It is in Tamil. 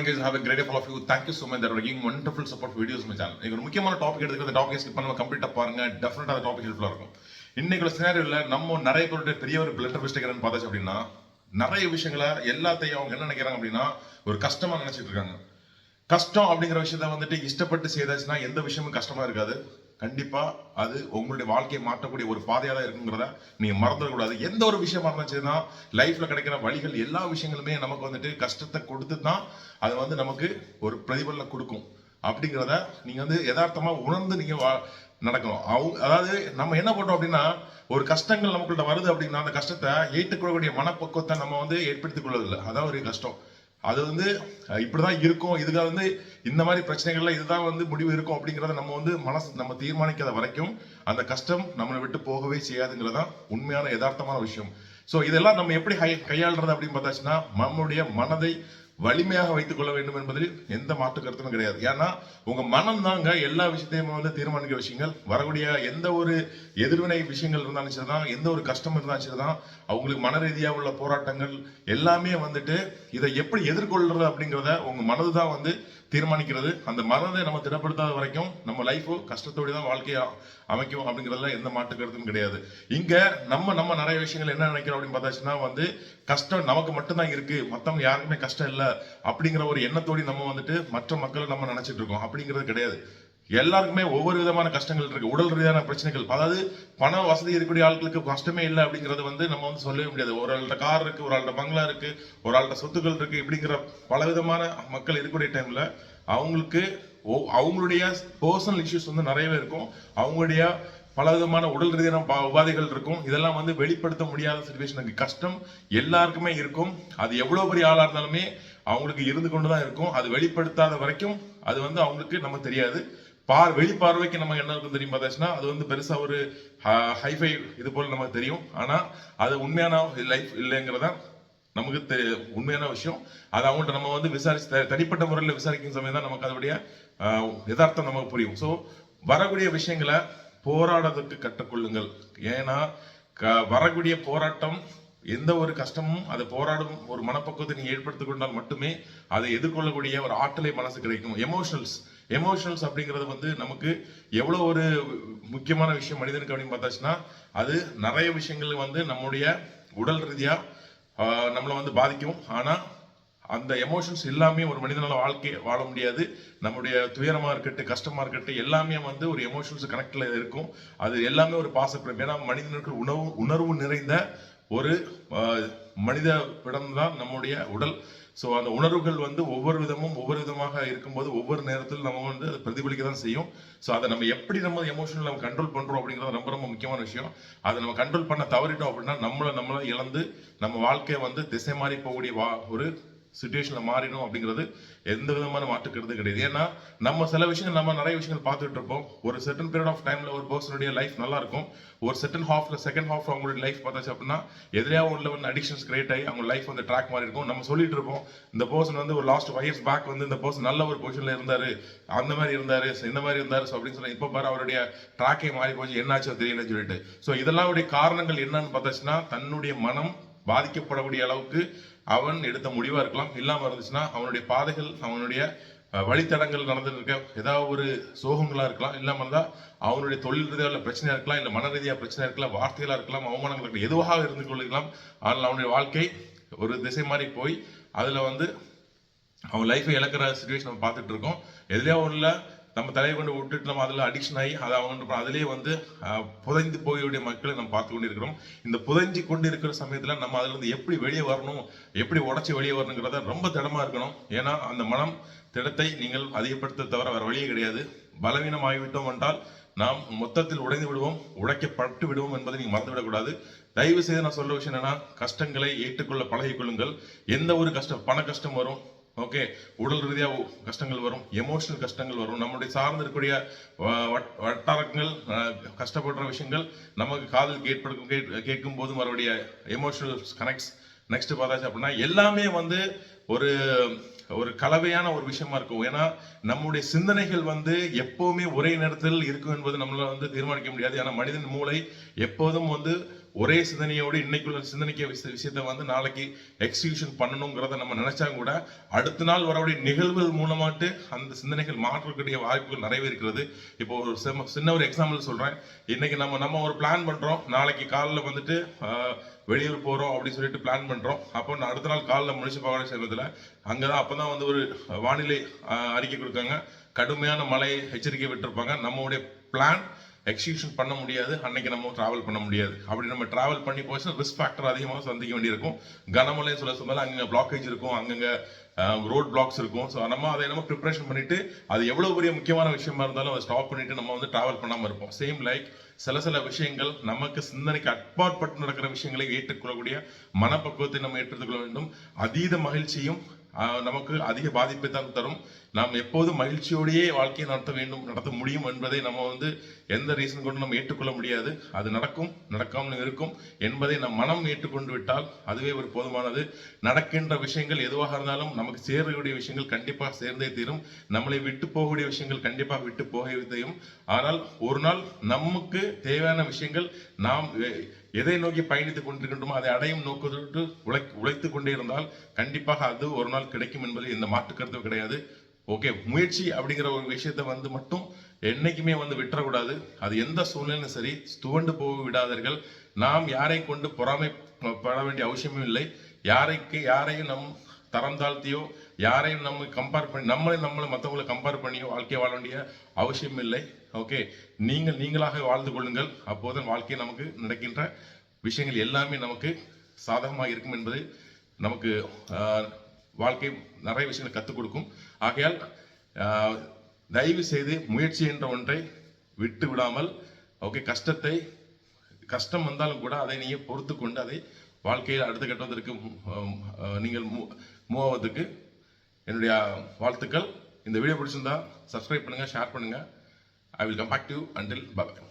morning guys. Great a of you for all of you. Thank you so much. That are giving ஒரு முக்கியமான டாபிக் எடுத்துக்கிற அந்த டாபிக் ஸ்கிப் பண்ணாம கம்ப்ளீட்டாக பாருங்க. டெஃபினட்டா அந்த டாபிக் ஹெல்ப்ஃபுல்லாக இருக்கும். இன்னைக்கு ஒரு நம்ம நிறைய பேருடைய பெரிய ஒரு பிளண்டர் மிஸ்டேக் பார்த்தாச்சு அப்படின்னா நிறைய விஷயங்களை எல்லாத்தையும் அவங்க என்ன நினைக்கிறாங்க அப்படின்னா ஒரு கஷ்டமா நினைச்சிட்டு இருக்காங்க. கஷ்டம் அப்படிங்கிற விஷயத்த வந்துட்டு இஷ்டப்பட்டு செய்தாச்சுன்னா எந்த விஷயமும் கஷ்டமா இருக்காது. கண்டிப்பா அது உங்களுடைய வாழ்க்கையை மாற்றக்கூடிய ஒரு பாதையா தான் இருக்குங்கிறத நீங்க மறந்துடக்கூடாது எந்த ஒரு விஷயமா இருந்துச்சுன்னா லைஃப்ல கிடைக்கிற வழிகள் எல்லா விஷயங்களுமே நமக்கு வந்துட்டு கஷ்டத்தை கொடுத்து தான் அது வந்து நமக்கு ஒரு பிரதிபலனை கொடுக்கும். அப்படிங்கிறத நீங்க வந்து யதார்த்தமா உணர்ந்து நீங்க வா- நடக்கணும். அவங்க அதாவது நம்ம என்ன பண்றோம் அப்படின்னா ஒரு கஷ்டங்கள் நமக்குள்ள வருது அப்படின்னா அந்த கஷ்டத்தை ஏற்றுக்கொள்ளக்கூடிய மனப்பக்குவத்தை நம்ம வந்து ஏற்படுத்திக் கொள்வதில்லை. அதான் ஒரு கஷ்டம். அது வந்து இப்படிதான் இருக்கும். இதுக்காக வந்து இந்த மாதிரி பிரச்சனைகள்ல இதுதான் வந்து முடிவு இருக்கும் அப்படிங்கறத நம்ம வந்து மனசு நம்ம தீர்மானிக்காத வரைக்கும் அந்த கஷ்டம் நம்மளை விட்டு போகவே செய்யாதுங்கிறதான் உண்மையான யதார்த்தமான விஷயம். ஸோ இதெல்லாம் நம்ம எப்படி கை- கையாளுறது அப்படின்னு பார்த்தாச்சுன்னா நம்மளுடைய மனதை வலிமையாக வைத்துக் கொள்ள வேண்டும் என்பதில் எந்த மாற்று கருத்துமே கிடையாது. ஏன்னா உங்க மனம் தாங்க எல்லா விஷயத்தையும் வந்து தீர்மானிக்கிற விஷயங்கள் வரக்கூடிய எந்த ஒரு எதிர்வினை விஷயங்கள் இருந்தாலும் சரிதான் எந்த ஒரு கஷ்டம் இருந்தாலும் சரிதான் அவங்களுக்கு மன ரீதியாக உள்ள போராட்டங்கள் எல்லாமே வந்துட்டு இதை எப்படி எதிர்கொள்றது அப்படிங்கிறத உங்க மனது தான் வந்து தீர்மானிக்கிறது. அந்த மனதை நம்ம திடப்படுத்தாத வரைக்கும் நம்ம லைஃபோ கஷ்டத்தோடு தான் வாழ்க்கையை அமைக்கும் அப்படிங்கிறதுல எந்த மாற்று கருத்தும் கிடையாது. இங்க நம்ம நம்ம நிறைய விஷயங்கள் என்ன நினைக்கிறோம் அப்படின்னு பார்த்தாச்சுன்னா வந்து கஷ்டம் நமக்கு மட்டும்தான் இருக்கு மற்றவங்க யாருக்குமே கஷ்டம் இல்லை அப்படிங்கிற ஒரு எண்ணத்தோடு நம்ம வந்துட்டு மற்ற மக்களை நம்ம நினைச்சிட்டு இருக்கோம். அப்படிங்கிறது கிடையாது. எல்லாருக்குமே ஒவ்வொரு விதமான கஷ்டங்கள் இருக்கு. உடல் ரீதியான பிரச்சனைகள். அதாவது பண வசதி இருக்கக்கூடிய ஆட்களுக்கு கஷ்டமே இல்லை அப்படிங்கறது வந்து நம்ம வந்து சொல்லவே முடியாது. ஒரு ஆள்கிட்ட கார் இருக்கு ஒரு ஆள்கிட்ட பங்களா இருக்கு ஒரு ஆள்கிட்ட சொத்துக்கள் இருக்கு இப்படிங்கிற பல விதமான மக்கள் இருக்கக்கூடிய டைம்ல அவங்களுக்கு அவங்களுடைய பர்சனல் இஷ்யூஸ் வந்து நிறையவே இருக்கும். அவங்களுடைய பல விதமான உடல் ரீதியான ப- உபாதைகள் இருக்கும். இதெல்லாம் வந்து வெளிப்படுத்த முடியாத சுச்சுவேஷனுக்கு கஷ்டம் எல்லாருக்குமே இருக்கும். அது எவ்வளவு பெரிய ஆளா இருந்தாலுமே அவங்களுக்கு இருந்து கொண்டுதான் இருக்கும். அது வெளிப்படுத்தாத வரைக்கும் அது வந்து அவங்களுக்கு நம்ம தெரியாது. பார் வெளிப்பார்வைக்கு நம்ம என்ன இருக்கும் தெரியும் பார்த்தாச்சுன்னா அது வந்து பெருசா ஒரு ஹைஃபை இது போல நமக்கு தெரியும். ஆனா அது உண்மையான லைஃப் இல்லைங்கிறதா நமக்கு தெ உண்மையான விஷயம். அது அவங்கள்ட்ட நம்ம வந்து விசாரிச்சு த- தனிப்பட்ட முறையில் விசாரிக்கும் சமயம் தான் நமக்கு அதோடைய யதார்த்தம் நமக்கு புரியும். ஸோ வரக்கூடிய விஷயங்களை போராடுறதுக்கு கற்றுக்கொள்ளுங்கள். ஏன்னா க- வரக்கூடிய போராட்டம் எந்த ஒரு கஷ்டமும் அதை போராடும் ஒரு மனப்பக்குவத்தை நீங்கள் ஏற்படுத்திக் கொண்டால் மட்டுமே அதை எதிர்கொள்ளக்கூடிய ஒரு ஆற்றலை மனசு கிடைக்கும். எமோஷனல்ஸ் எமோஷனல்ஸ் அப்படிங்கிறது வந்து நமக்கு எவ்வளோ ஒரு முக்கியமான விஷயம் மனிதனுக்கு அப்படின்னு பார்த்தாச்சுன்னா அது நிறைய விஷயங்கள் வந்து நம்முடைய உடல் ரீதியாக நம்மளை வந்து பாதிக்கும். ஆனால் அந்த எமோஷன்ஸ் எல்லாமே ஒரு மனிதனால் வாழ்க்கை வாழ முடியாது. நம்முடைய துயரமாக இருக்கட்டும் கஷ்டமாக இருக்கட்டும் எல்லாமே வந்து ஒரு எமோஷன்ஸ் கனெக்டில் இருக்கும். அது எல்லாமே ஒரு பாசப்படும். ஏன்னா மனிதனுக்கு உணவு உணர்வு நிறைந்த ஒரு மனித தான் நம்முடைய உடல். ஸோ அந்த உணர்வுகள் வந்து ஒவ்வொரு விதமும் ஒவ்வொரு விதமாக இருக்கும்போது ஒவ்வொரு நேரத்தில் நம்ம வந்து பிரதிபலிக்க தான் செய்யும். ஸோ அதை நம்ம எப்படி நம்ம எமோஷனல் நம்ம கண்ட்ரோல் பண்ணுறோம் அப்படிங்கிறது ரொம்ப ரொம்ப முக்கியமான விஷயம். அதை நம்ம கண்ட்ரோல் பண்ண தவறிட்டோம் அப்படின்னா நம்மளை நம்மளை இழந்து நம்ம வாழ்க்கையை வந்து திசை மாறி போகக்கூடிய வா ஒரு சுச்சுவேஷனில் மாறிடும் அப்படிங்கிறது எந்த விதமான மாற்றுக்கிறது கிடையாது. ஏன்னா நம்ம சில விஷயங்கள் நம்ம நிறைய விஷயங்கள் பார்த்துட்டு இருப்போம். ஒரு செட்டன் பீரியட் ஆஃப் டைமில் ஒரு பர்சனுடைய லைஃப் நல்லா இருக்கும். ஒரு செட்டன் ஹாஃப்ல செகண்ட் ஹாஃப் அவங்களுடைய லைஃப் பார்த்தாச்சு அப்படின்னா எதிரியா உள்ள வந்து அடிக்ஷன்ஸ் கிரியேட் ஆகி அவங்க லைஃப் வந்து ட்ராக் மாறி இருக்கும். நம்ம சொல்லிட்டு இருப்போம் இந்த பர்சன் வந்து ஒரு லாஸ்ட் ஃபைவ் இயர்ஸ் பேக் வந்து இந்த பர்சன் நல்ல ஒரு பொசிஷனில் இருந்தார். அந்த மாதிரி இருந்தார். இந்த மாதிரி இருந்தார். ஸோ அப்படின்னு சொல்லி இப்போ பாரு அவருடைய ட்ராக்கே மாறி போச்சு. என்னாச்சோ தெரியலன்னு சொல்லிட்டு. ஸோ இதெல்லாம் உடைய காரணங்கள் என்னன்னு பார்த்தாச்சுன்னா தன்னுடைய மனம் பாதிக்கப்படக்கூடிய அளவுக்கு அவன் எடுத்த முடிவாக இருக்கலாம். இல்லாமல் இருந்துச்சுன்னா அவனுடைய பாதைகள் அவனுடைய வழித்தடங்கள் நடந்துருக்க இருக்க ஏதாவது ஒரு சோகங்களாக இருக்கலாம். இல்லாமல் இருந்தால் அவனுடைய தொழில் ரீதியாக உள்ள இருக்கலாம் இல்லை மன ரீதியாக பிரச்சனை இருக்கலாம் வார்த்தைகளாக இருக்கலாம் அவமானங்கள் இருக்கலாம் எதுவாக இருந்து கொள்ளலாம் ஆனால் அவனுடைய வாழ்க்கை ஒரு திசை மாதிரி போய் அதில் வந்து அவன் லைஃப்பை இழக்கிற சுச்சுவேஷன் நம்ம பார்த்துட்டு இருக்கோம் எதுலையோ ஒன்றில் நம்ம தலையை கொண்டு விட்டுட்டு நம்ம அதில் அடிக்ஷன் ஆகி அதை அவங்க அதிலே வந்து புதைந்து போயுடைய மக்களை நம்ம பார்த்து கொண்டு இருக்கிறோம் இந்த புதைஞ்சு கொண்டு இருக்கிற சமயத்தில் நம்ம அதிலிருந்து எப்படி வெளியே வரணும் எப்படி உடச்சி வெளியே வரணுங்கிறத ரொம்ப திடமாக இருக்கணும். ஏன்னா அந்த மனம் திடத்தை நீங்கள் அதிகப்படுத்த தவிர வேறு வழியே கிடையாது. பலவீனம் ஆகிவிட்டோம் என்றால் நாம் மொத்தத்தில் உடைந்து விடுவோம் உடைக்கப்பட்டு விடுவோம் என்பதை நீங்கள் மறந்துவிடக்கூடாது. தயவு செய்து நான் சொல்ல விஷயம் என்னன்னா கஷ்டங்களை ஏற்றுக்கொள்ள பழகிக்கொள்ளுங்கள். எந்த ஒரு கஷ்டம் பண கஷ்டம் வரும் ஓகே உடல் ரீதியாக கஷ்டங்கள் வரும் எமோஷனல் கஷ்டங்கள் வரும். நம்முடைய சார்ந்து இருக்கக்கூடிய வட்- வட்டாரங்கள் கஷ்டப்படுற விஷயங்கள் நமக்கு காதில் கேட் கேட்கும் போது மறுபடிய எமோஷனல் கனெக்ட்ஸ் நெக்ஸ்ட் பார்த்தாச்சு அப்படின்னா எல்லாமே வந்து ஒரு ஒரு கலவையான ஒரு விஷயமா இருக்கும். ஏன்னா நம்முடைய சிந்தனைகள் வந்து எப்பவுமே ஒரே நேரத்தில் இருக்கும் என்பது நம்மளால வந்து தீர்மானிக்க முடியாது. ஏன்னா மனிதன் மூளை எப்போதும் வந்து ஒரே சிந்தனையோடு இன்னைக்குள்ள சிந்தனைக்க விஷயத்தை வந்து நாளைக்கு எக்ஸிகியூஷன் பண்ணணுங்கிறத நம்ம நினைச்சா கூட அடுத்த நாள் வரக்கூடிய நிகழ்வுகள் மூலமாட்டு அந்த சிந்தனைகள் மாற்றக்கூடிய வாய்ப்புகள் நிறையவே இருக்கிறது. இப்போ ஒரு சின்ன ஒரு எக்ஸாம்பிள் சொல்றேன். இன்னைக்கு நம்ம நம்ம ஒரு பிளான் பண்றோம். நாளைக்கு காலில் வந்துட்டு வெளியூர் போகிறோம் அப்படின்னு சொல்லிட்டு பிளான் பண்ணுறோம் அப்போ நான் அடுத்த நாள் காலைல முடிச்சு அங்கே தான் அப்போ தான் வந்து ஒரு வானிலை அறிக்கை கொடுக்காங்க. கடுமையான மழை எச்சரிக்கை விட்டுருப்பாங்க. நம்மளுடைய பிளான் எக்ஸிகியூஷன் பண்ண முடியாது அன்னைக்கு நம்ம டிராவல் பண்ண முடியாது. அப்படி நம்ம டிராவல் பண்ணி போச்சுன்னா ரிஸ்க் ஃபேக்டர் அதிகமாக சந்திக்க வேண்டியிருக்கும். கனமழை சொல்ல சொன்னாலும் அங்கங்க பிளாக்கேஜ் இருக்கும் அங்கங்க ரோட் பிளாக்ஸ் இருக்கும். ஸோ நம்ம அதை நம்ம ப்ரிப்பரேஷன் பண்ணிட்டு அது எவ்வளோ பெரிய முக்கியமான விஷயமா இருந்தாலும் அதை ஸ்டாப் பண்ணிட்டு நம்ம வந்து டிராவல் பண்ணாமல் இருப்போம். சேம் லைக் சில சில விஷயங்கள் நமக்கு சிந்தனைக்கு அட்பாற்பட்டு நடக்கிற விஷயங்களை ஏற்றுக்கொள்ளக்கூடிய மனப்பக்குவத்தை நம்ம ஏற்றுக்கொள்ள வேண்டும். அதீத மகிழ்ச்சியும் நமக்கு அதிக பாதிப்பை தான் தரும். நாம் எப்போதும் மகிழ்ச்சியோடையே வாழ்க்கையை நடத்த வேண்டும் நடத்த முடியும் என்பதை நம்ம வந்து எந்த ரீசன் கொண்டு நம்ம ஏற்றுக்கொள்ள முடியாது. அது நடக்கும் நடக்காமல் இருக்கும் என்பதை நம் மனம் ஏற்றுக்கொண்டு விட்டால் அதுவே ஒரு போதுமானது. நடக்கின்ற விஷயங்கள் எதுவாக இருந்தாலும் நமக்கு சேரக்கூடிய விஷயங்கள் கண்டிப்பாக சேர்ந்தே தீரும். நம்மளை விட்டு போகக்கூடிய விஷயங்கள் கண்டிப்பாக விட்டு போகத்தையும் ஆனால் ஒரு நாள் நமக்கு தேவையான விஷயங்கள் நாம் எதை நோக்கி பயணித்துக் கொண்டிருக்கின்றோமோ அதை அடையும் நோக்கத்தோடு உழை உழைத்து கொண்டே இருந்தால் கண்டிப்பாக அது ஒரு நாள் கிடைக்கும் என்பதில் இந்த மாற்று கருத்து கிடையாது. ஓகே முயற்சி அப்படிங்கிற ஒரு விஷயத்தை வந்து மட்டும் என்னைக்குமே வந்து விட்டுறக்கூடாது. அது எந்த சூழ்நிலையும் சரி துவண்டு போக விடாதீர்கள். நாம் யாரை கொண்டு பொறாமை பட வேண்டிய அவசியமும் இல்லை. யாரைக்கு யாரையும் நம் தரம் தாழ்த்தியோ யாரையும் நம்ம கம்பேர் பண்ணி நம்மளை நம்மளை மற்றவங்களை கம்பேர் பண்ணியோ வாழ்க்கையை வாழ வேண்டிய அவசியம் இல்லை. ஓகே நீங்கள் நீங்களாக வாழ்ந்து கொள்ளுங்கள். அப்போதான் வாழ்க்கையில் நமக்கு நடக்கின்ற விஷயங்கள் எல்லாமே நமக்கு சாதகமாக இருக்கும் என்பது நமக்கு வாழ்க்கை நிறைய விஷயங்களை கற்றுக் கொடுக்கும். ஆகையால் தயவு செய்து முயற்சி என்ற ஒன்றை விட்டு விடாமல் ஓகே கஷ்டத்தை கஷ்டம் வந்தாலும் கூட அதை நீங்கள் பொறுத்து கொண்டு அதை வாழ்க்கையில் அடுத்த கட்டத்திற்கு நீங்கள் மூவ் ஆவதுக்கு என்னுடைய வாழ்த்துக்கள். இந்த வீடியோ பிடிச்சிருந்தா சப்ஸ்கிரைப் பண்ணுங்கள் ஷேர் பண்ணுங்கள் I will come back to you until bye bye.